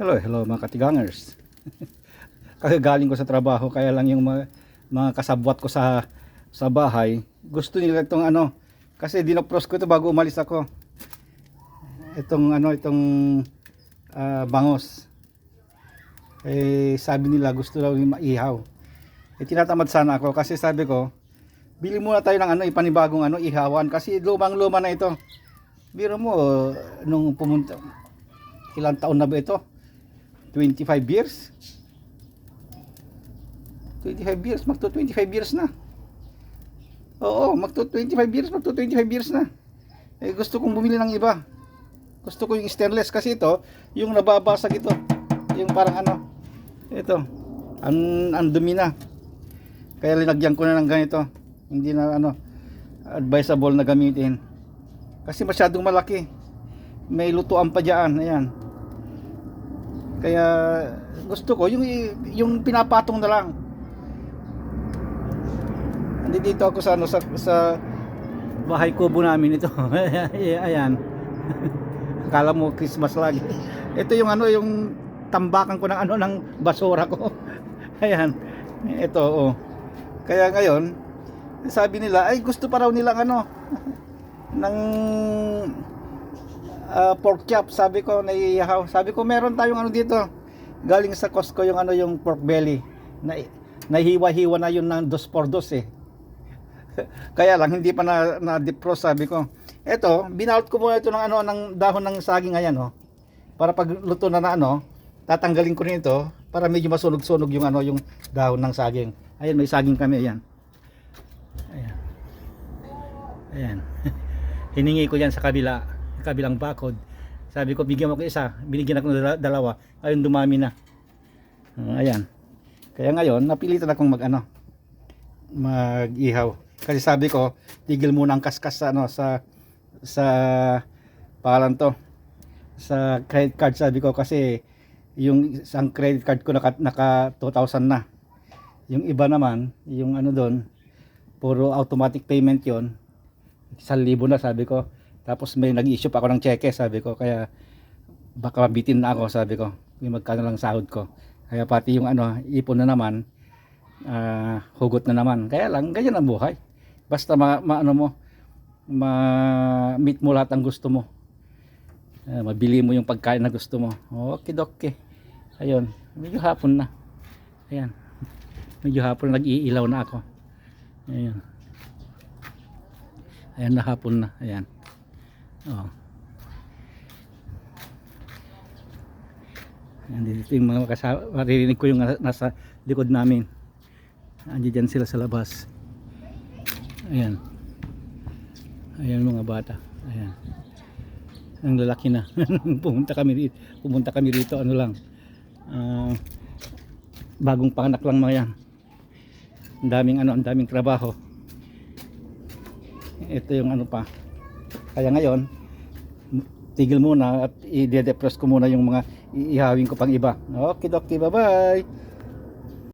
Hello, hello mga katigangers. Kagagaling ko sa trabaho kaya lang yung mga, mga kasabwat ko sa sa bahay, gusto nila itong ano kasi dinopros ko ito bago umalis ako. Itong ano itong ah, bangos. Eh sabi nila gusto daw yung maihaw. Eh tinatamad sana ako kasi sabi ko bili muna tayo ng ano ipanibagong ano ihawan kasi lumang-luma na ito. Biro mo nung pumunta ilang taon na ba ito? 25 years? 25 years, magto 25 years na. Oo, magto 25 years, magto 25 years na. Eh gusto kong bumili ng iba. Gusto ko yung stainless kasi ito, yung nababasag ito. Yung parang ano, ito, ang, ang dumi na. Kaya linagyan ko na ng ganito. Hindi na ano, advisable na gamitin. Kasi masyadong malaki. May lutuan pa dyan, ayan. Kaya gusto ko yung yung pinapatong na lang. Nandito ako sa ano sa, sa bahay kubo namin ito. Ayan. Akala mo Christmas lagi. Ito yung ano yung tambakan ko ng ano ng basura ko. Ayan. Ito oh. Kaya ngayon, sabi nila ay gusto pa raw nilang ano ng ah, pork chop. Sabi ko naiihaw. Sabi ko meron tayong ano dito. Galing sa Costco yung ano yung pork belly. Na nahiwa-hiwa na yun ng dos por dos eh. Kaya lang hindi pa na, na sabi ko. Eto binalot ko muna ito ng ano ng dahon ng saging ayan oh. Para pag luto na na ano tatanggalin ko rin ito para medyo masunog-sunog yung ano yung dahon ng saging. Ayan may saging kami ayan. Ayan. Ayan. Hiningi ko yan sa kabila kabilang bakod sabi ko bigyan mo ko isa. Binigyan ako ng dala- dalawa. Ayun dumami na. Uh, ayan. Kaya ngayon napilitan akong mag ano mag ihaw kasi sabi ko tigil muna ang kaskas sa ano sa sa pangalan to. Sa credit card sabi ko kasi yung isang credit card ko naka, naka 2,000 na. Yung iba naman yung ano doon puro automatic payment yon isang libo na sabi ko tapos may nag-issue pa ako ng cheque sabi ko kaya baka mabitin na ako sabi ko yung magkano lang sahod ko. Kaya pati yung ano ipon na naman ah, hugot na naman. Kaya lang ganyan ang buhay. Basta ma, ma- ano mo ma meet mo lahat ang gusto mo. Ah, mabili mo yung pagkain na gusto mo. Okay doke. Ayun medyo hapon na. Ayan. Medyo hapon nag-iilaw na ako. Ayan ayan na hapon na. Ayan oh Ayan, dito yung mga kasama, maririnig ko yung na- nasa likod namin. Andiyan sila sa labas. Ayan. Ayan mga bata. Ayan. Ang lalaki na. pumunta kami rito. Pumunta kami rito ano lang. ah, bagong panganak lang mga yan. Ang daming ano, ang daming trabaho. Ito yung ano pa. Kaya ngayon, tigil muna at i-depress ko muna yung mga iihawin ko pang iba. Okay, okay, bye-bye.